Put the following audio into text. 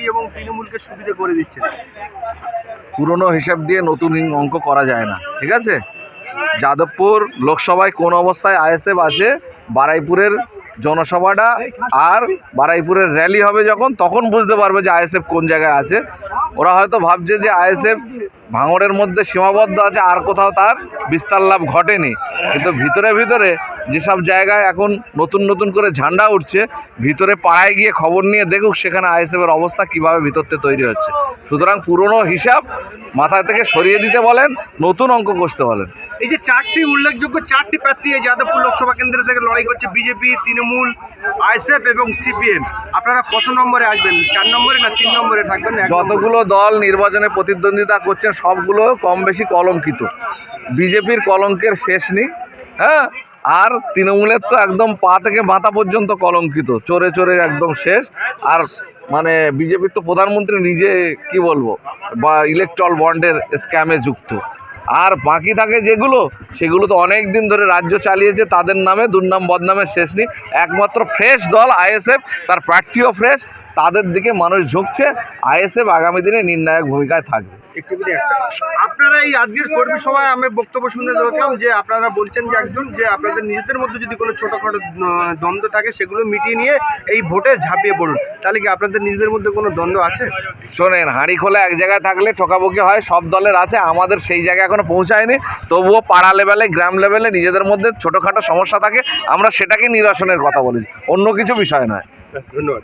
BJP এবং তৃণমূলকে সুবিধা করে দিচ্ছেন পুরনো হিসাব দিয়ে নতুন অঙ্ক করা যায় না, ঠিক আছে? যাদবপুর লোকসভায় কোন অবস্থায় আইএসএফ আছে? বারাইপুরের জনসভাটা আর বারাইপুরের র্যালি হবে যখন, তখন বুঝতে পারবে যে আইএসএফ কোন জায়গায় আছে। ওরা হয়তো ভাবছে যে আইএসএফ ভাঙড়ের মধ্যে সীমাবদ্ধ আছে, আর কোথাও তার বিস্তার লাভ ঘটেনি। কিন্তু ভিতরে ভিতরে যেসব জায়গায় এখন নতুন নতুন করে ঝান্ডা উঠছে ভিতরে পাড়ায় গিয়ে খবর নিয়ে দেখুক সেখানে আইএসএফের অবস্থা কীভাবে ভিতরতে তৈরি হচ্ছে। সুতরাং পুরনো হিসাব মাথা থেকে সরিয়ে দিতে বলেন নতুন অঙ্ক কষতে বলেন। এই যে চারটি উল্লেখযোগ্য চারটি প্রার্থী এই যাদবপুর লোকসভা কেন্দ্র থেকে লড়াই করছে বিজেপি তৃণমূল আইএসএফ এবং সিপিএম। আপনারা কত নম্বরে আসবেন? চার নম্বরে না তিন নম্বরে থাকবেন? যতগুলো দল নির্বাচনে প্রতিদ্বন্দ্বিতা করছেন সবগুলো কম বেশি কলঙ্কিত। বিজেপির কলঙ্কের শেষ নেই হ্যাঁ? আর তৃণমূলের তো একদম পা থেকে মাথা পর্যন্ত কলঙ্কিত। চোরে চোরে একদম শেষ। আর মানে বিজেপির তো প্রধানমন্ত্রী নিজে কি বলব? বা ইলেকট্রল বন্ডের স্ক্যামে যুক্ত। আর বাকি থাকে যেগুলো, সেগুলো তো অনেক দিন ধরে রাজ্য চালিয়েছে, তাদের নামে দুর্নাম বদনামের শেষ নেই। একমাত্র ফ্রেশ দল আইএসএফ তার প্রার্থীও ফ্রেশ তাদের দিকে মানুষ ঝুঁকছে আইএসএফ আগামী দিনে নির্ণায়ক ভূমিকায় থাকবে। একটু একটা। আপনারা এই আজকের কর্মী সভায় আমি বক্তব্য শুনে দেখলাম যে আপনারা বলছেন যে একজন যে আপনাদের নিজেদের মধ্যে যদি কোনো ছোটোখাটো দ্বন্দ্ব থাকে সেগুলো মিটিয়ে নিয়ে এই ভোটে ঝাঁপিয়ে পড়ুন। তাহলে কি আপনাদের নিজেদের মধ্যে কোনো দ্বন্দ্ব আছে? শোনেন হাঁড়ি খোলা এক জায়গায় থাকলে ঠকাবকি হয় সব দলের আছে আমাদের সেই জায়গায় এখনও পৌঁছায়নি। তবুও পাড়া লেভেলে গ্রাম লেভেলে নিজেদের মধ্যে ছোটোখাটো সমস্যা থাকে আমরা সেটাকে নিরসনের কথা বলি অন্য কিছু বিষয় নয়। ধন্যবাদ।